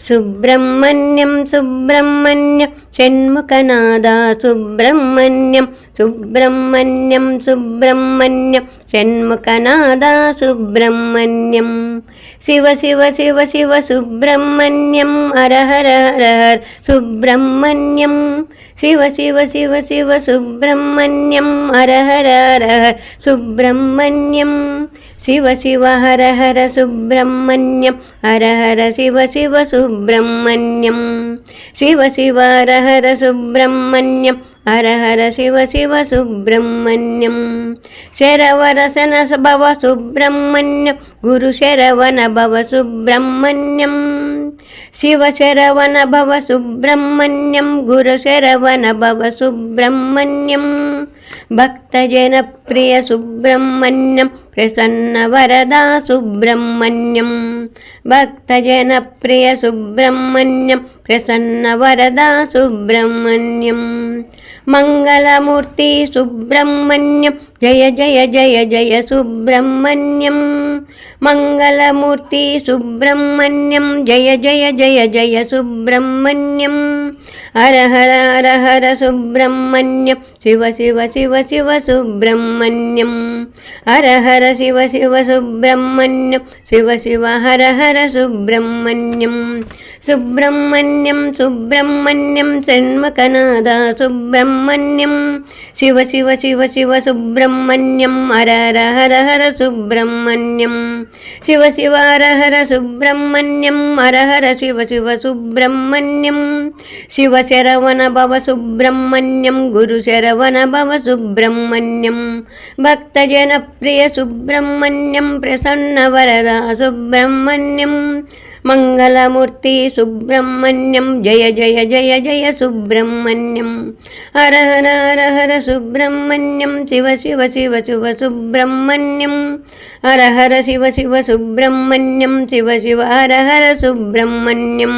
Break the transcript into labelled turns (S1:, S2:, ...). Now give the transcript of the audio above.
S1: సుబ్రహ్మణ్యం సుబ్రహ్మణ్యం షణ్ముఖనాద సుబ్రహ్మణ్యం సుబ్రహ్మణ్యం సుబ్రహ్మణ్యం షణ్ముఖనాద సుబ్రహ్మణ్యం. శివ శివ శివ శివ సుబ్రహ్మణ్యం హర హర హర సుబ్రహ్మణ్యం. శివ శివ శివ శివ సుబ్రహ్మణ్యం హర హర హర హర సుబ్రహ్మణ్యం. శివ శివ హర హర సుబ్రహ్మణ్యం హర హర శివ శివ సు సుబ్రహ్మణ్యం. శివ శివ హర సుబ్రహ్మణ్యం. హరహర శివ శివ సుబ్రహ్మణ్యం. శరవరసన భవ సుబ్రహ్మణ్యం. గురు శరవన భవ సుబ్రహ్మణ్యం. శివ శరవన భవ సుబ్రహ్మణ్యం. గురు శరవన భవ సుబ్రహ్మణ్యం. భక్తజన ప్రియ సుబ్రహ్మణ్యం ప్రసన్న వరదా సుబ్రహ్మణ్యం భక్తజన ప్రియ సుబ్రహ్మణ్యం ప్రసన్న వరదా సుబ్రహ్మణ్యం మంగళమూర్తి సుబ్రహ్మణ్యం జయ జయ జయ జయ సుబ్రహ్మణ్యం మంగళమూర్తి సుబ్రహ్మణ్యం జయ సుబ్రహ్మణ్యం హర హర హర హర సుబ్రహ్మణ్యం శివ శివ శివ శివ సుబ్రహ్మణ్యం హర హర శివ శివ సుబ్రహ్మణ్యం శివ శివ హర హర సుబ్రహ్మణ్యం సుబ్రహ్మణ్యం సుబ్రహ్మణ్యం షణ్ముఖనాద సుబ్రహ్మణ్యం శివ శివ శివ శివ సుబ్రహ్మణ్యం హర హర హర సుబ్రహ్మణ్యం. శివ శివ హర హర సుబ్రహ్మణ్యం హర హర శివ శివ సుబ్రహ్మణ్యం. శివ శరవణ భవ సుబ్రహ్మణ్యం గురు శరవణ భవ సుబ్రహ్మణ్యం. భక్తజన ప్రియ సుబ్రహ్మణ్యం ప్రసన్న వరద సుబ్రహ్మణ్యం. మంగళమూర్తి సుబ్రహ్మణ్యం. జయ జయ జయ జయ సుబ్రహ్మణ్యం. హర హర హర హర సుబ్రహ్మణ్యం. శివ శివ శివ శివ సుబ్రహ్మణ్యం. హర హర శివ శివ సుబ్రహ్మణ్యం. శివ శివ హర హర సుబ్రహ్మణ్యం.